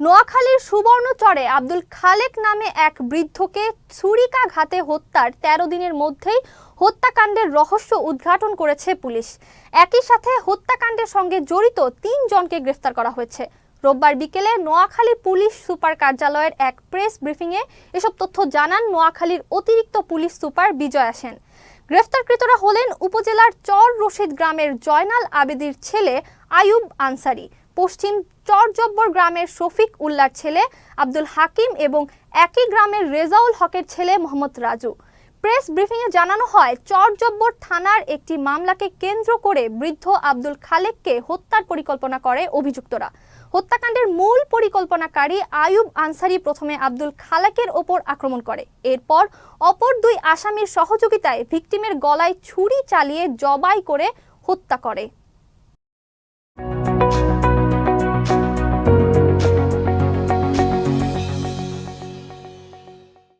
নোয়াখালীর সুবর্ণচরে আব্দুল খালেক নামে এক বৃদ্ধকে ছুরিকাঘাতে হত্যার তেরো দিনের মধ্যেই হত্যাকাণ্ডের রহস্য উদ্ঘাটন করেছে পুলিশ। একই সাথে হত্যাকাণ্ডের সঙ্গে জড়িত তিনজনকে গ্রেফতার করা হয়েছে। রোববার বিকেলে নোয়াখালী পুলিশ সুপার কার্যালয়ের এক প্রেস ব্রিফিংয়ে এসব তথ্য জানান নোয়াখালীর অতিরিক্ত পুলিশ সুপার বিজয়া সেন। গ্রেফতারকৃতরা হলেন উপজেলার চর রশিদ গ্রামের জয়নাল আবেদির ছেলে আয়ুব আনসারি। পশ্চিম চরজব্বর গ্রামের শফিক উল্লার ছেলে আব্দুল হাকিম এবং একই গ্রামের রেজাউল হকের ছেলে মোহাম্মদ রাজু। প্রেস ব্রিফিংয়ে জানানো হয়, চরজব্বর থানার একটি মামলাকে কেন্দ্র করে বৃদ্ধ আব্দুল খালেককে হত্যার পরিকল্পনা করে অভিযুক্তরা। হত্যাকাণ্ডের মূল পরিকল্পনাকারী আয়ুব আনসারি প্রথমে আব্দুল খালেকের ওপর আক্রমণ করে। এরপর অপর দুই আসামির সহযোগিতায় ভিকটিমের গলায় ছুরি চালিয়ে জবাই করে হত্যা করে।